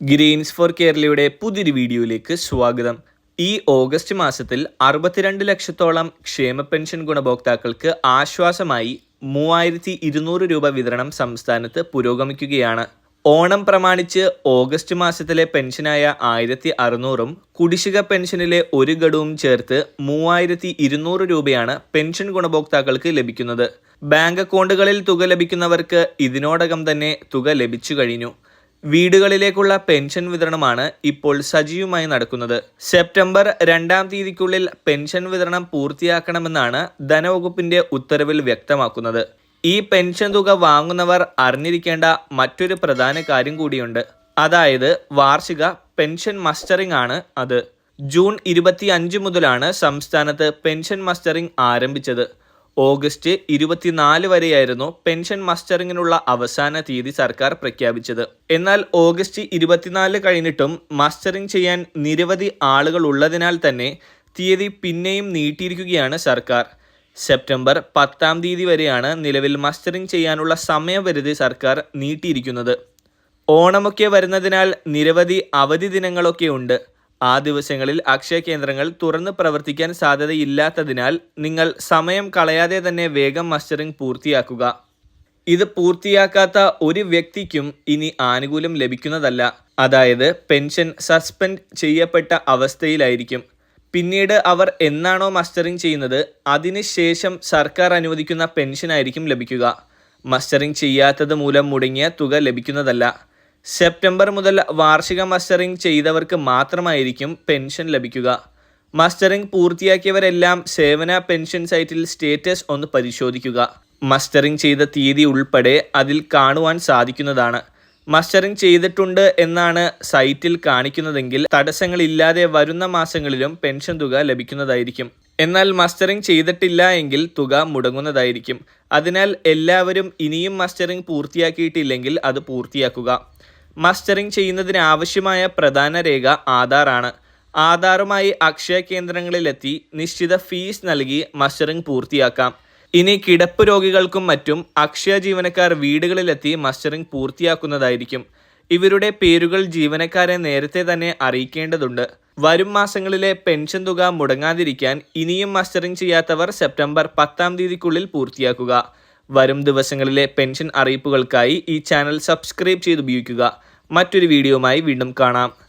Green's four കേരളയുടെ പുതിയൊരു വീഡിയോയിലേക്ക് സ്വാഗതം. ഈ ഓഗസ്റ്റ് മാസത്തിൽ അറുപത്തിരണ്ട് ലക്ഷത്തോളം ക്ഷേമ പെൻഷൻ ഗുണഭോക്താക്കൾക്ക് ആശ്വാസമായി മൂവായിരത്തി ഇരുന്നൂറ് രൂപ വിതരണം സംസ്ഥാനത്ത് പുരോഗമിക്കുകയാണ്. ഓണം പ്രമാണിച്ച് ഓഗസ്റ്റ് മാസത്തിലെ പെൻഷനായ ആയിരത്തി അറുന്നൂറും കുടിശ്ശിക പെൻഷനിലെ ഒരു ഗഡുവും ചേർത്ത് മൂവായിരത്തി ഇരുന്നൂറ് രൂപയാണ് പെൻഷൻ ഗുണഭോക്താക്കൾക്ക് ലഭിക്കുന്നത്. ബാങ്ക് അക്കൗണ്ടുകളിൽ തുക ലഭിക്കുന്നവർക്ക് ഇതിനോടകം തന്നെ തുക ലഭിച്ചു കഴിഞ്ഞു. വീടുകളിലേക്കുള്ള പെൻഷൻ വിതരണമാണ് ഇപ്പോൾ സജീവമായി നടക്കുന്നത്. സെപ്റ്റംബർ രണ്ടാം തീയതിക്കുള്ളിൽ പെൻഷൻ വിതരണം പൂർത്തിയാക്കണമെന്നാണ് ധനവകുപ്പിന്റെ ഉത്തരവിൽ വ്യക്തമാക്കുന്നത്. ഈ പെൻഷൻ തുക വാങ്ങുന്നവർ അറിഞ്ഞിരിക്കേണ്ട മറ്റൊരു പ്രധാന കാര്യം കൂടിയുണ്ട്. അതായത് വാർഷിക പെൻഷൻ മസ്റ്ററിംഗ് ആണ് അത്. ജൂൺ ഇരുപത്തി അഞ്ച് മുതലാണ് സംസ്ഥാനത്ത് പെൻഷൻ മസ്റ്ററിംഗ് ആരംഭിച്ചത്. ഓഗസ്റ്റ് ഇരുപത്തിനാല് വരെയായിരുന്നു പെൻഷൻ മസ്റ്ററിങ്ങിനുള്ള അവസാന തീയതി സർക്കാർ പ്രഖ്യാപിച്ചത്. എന്നാൽ ഓഗസ്റ്റ് ഇരുപത്തിനാല് കഴിഞ്ഞിട്ടും മസ്റ്ററിംഗ് ചെയ്യാൻ നിരവധി ആളുകൾ ഉള്ളതിനാൽ തന്നെ തീയതി പിന്നെയും നീട്ടിയിരിക്കുകയാണ് സർക്കാർ. സെപ്റ്റംബർ പത്താം തീയതി വരെയാണ് നിലവിൽ മസ്റ്ററിംഗ് ചെയ്യാനുള്ള സമയപരിധി സർക്കാർ നീട്ടിയിരിക്കുന്നത്. ഓണമൊക്കെ വരുന്നതിനാൽ നിരവധി അവധി ദിനങ്ങളൊക്കെ ഉണ്ട്. ആ ദിവസങ്ങളിൽ അക്ഷയ കേന്ദ്രങ്ങൾ തുറന്ന് പ്രവർത്തിക്കാൻ സാധ്യതയില്ലാത്തതിനാൽ നിങ്ങൾ സമയം കളയാതെ തന്നെ വേഗം മസ്റ്ററിംഗ് പൂർത്തിയാക്കുക. ഇത് പൂർത്തിയാക്കാത്ത ഒരു വ്യക്തിക്കും ഇനി ആനുകൂല്യം ലഭിക്കുന്നതല്ല. അതായത് പെൻഷൻ സസ്പെൻഡ് ചെയ്യപ്പെട്ട അവസ്ഥയിലായിരിക്കും. പിന്നീട് അവർ എന്നാണോ മസ്റ്ററിംഗ് ചെയ്യുന്നത് അതിനുശേഷം സർക്കാർ അനുവദിക്കുന്ന പെൻഷനായിരിക്കും ലഭിക്കുക. മസ്റ്ററിംഗ് ചെയ്യാത്തത് മൂലം മുടങ്ങിയ തുക ലഭിക്കുന്നതല്ല. സെപ്റ്റംബർ മുതൽ വാർഷിക മസ്റ്ററിംഗ് ചെയ്തവർക്ക് മാത്രമായിരിക്കും പെൻഷൻ ലഭിക്കുക. മസ്റ്ററിംഗ് പൂർത്തിയാക്കിയവരെല്ലാം സേവന പെൻഷൻ സൈറ്റിൽ സ്റ്റേറ്റസ് ഒന്ന് പരിശോധിക്കുക. മസ്റ്ററിംഗ് ചെയ്ത തീയതി ഉൾപ്പെടെ അതിൽ കാണുവാൻ സാധിക്കുന്നതാണ്. മസ്റ്ററിംഗ് ചെയ്തിട്ടുണ്ട് എന്നാണ് സൈറ്റിൽ കാണിക്കുന്നതെങ്കിൽ തടസ്സങ്ങളില്ലാതെ വരുന്ന മാസങ്ങളിലും പെൻഷൻ തുക ലഭിക്കുന്നതായിരിക്കും. എന്നാൽ മസ്റ്ററിംഗ് ചെയ്തിട്ടില്ല എങ്കിൽ തുക മുടങ്ങുന്നതായിരിക്കും. അതിനാൽ എല്ലാവരും ഇനിയും മസ്റ്ററിംഗ് പൂർത്തിയാക്കിയിട്ടില്ലെങ്കിൽ അത് പൂർത്തിയാക്കുക. മസ്റ്ററിംഗ് ചെയ്യുന്നതിന് ആവശ്യമായ പ്രധാന രേഖ ആധാറാണ്. ആധാറുമായി അക്ഷയ കേന്ദ്രങ്ങളിലെത്തി നിശ്ചിത ഫീസ് നൽകി മസ്റ്ററിംഗ് പൂർത്തിയാക്കാം. ഇനി കിടപ്പ് രോഗികൾക്കും മറ്റും അക്ഷയ ജീവനക്കാർ വീടുകളിലെത്തി മസ്റ്ററിംഗ് പൂർത്തിയാക്കുന്നതായിരിക്കും. ഇവരുടെ പേരുകൾ ജീവനക്കാരെ നേരത്തെ തന്നെ അറിയിക്കേണ്ടതുണ്ട്. വരും മാസങ്ങളിലെ പെൻഷൻ തുക മുടങ്ങാതിരിക്കാൻ ഇനിയും മസ്റ്ററിംഗ് ചെയ്യാത്തവർ സെപ്റ്റംബർ പത്താം തീയതിക്കുള്ളിൽ പൂർത്തിയാക്കുക. വരും ദിവസങ്ങളിലെ പെൻഷൻ അറിയിപ്പുകൾക്കായി ഈ ചാനൽ സബ്സ്ക്രൈബ് ചെയ്ത് ഉപയോഗിക്കുക. മറ്റൊരു വീഡിയോയുമായി വീണ്ടും കാണാം.